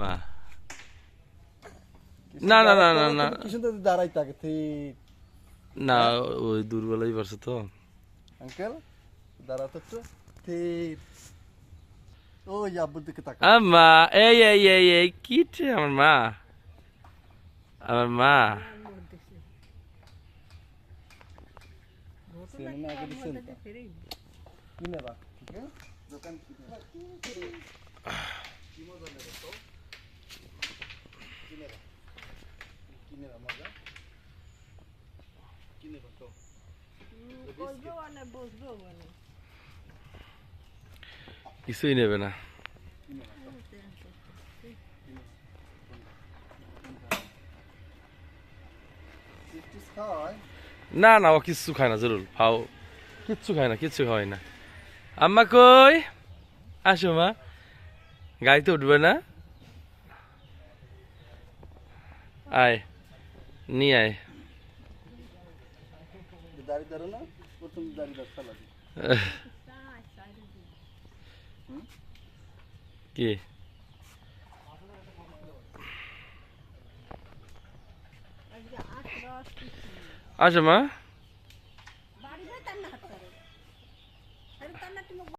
মা না, না, না, না, না। কি সুন্দর দাঁড়াই থাকে ঠিক। না ওই দুর্বলই পারছে তো। আঙ্কেল দাঁড়াতো তো ঠিক। ওই আব্বুর দিকে তাকা আম্মা এই এই এই এই কি আমার মা? আমার মা। সিনেমা আগে কি নেবা? ঠিক আছে? দোকান কি? নেবা? কি মজা নেবে তো কি নেবা কি মজা? কি নেবা তো। বসবো মানে বসবো মানে। কিছুই নেবে না। না না ও কিচ্ছু খায় না জরুর। ফাও কিচ্ছু খায় না কিচ্ছু খাওয়াই না। আম্মা কই? আসো মা। গাড়িতে উঠবে না? আয়। নিয়ে আয়। কি? আসো মা।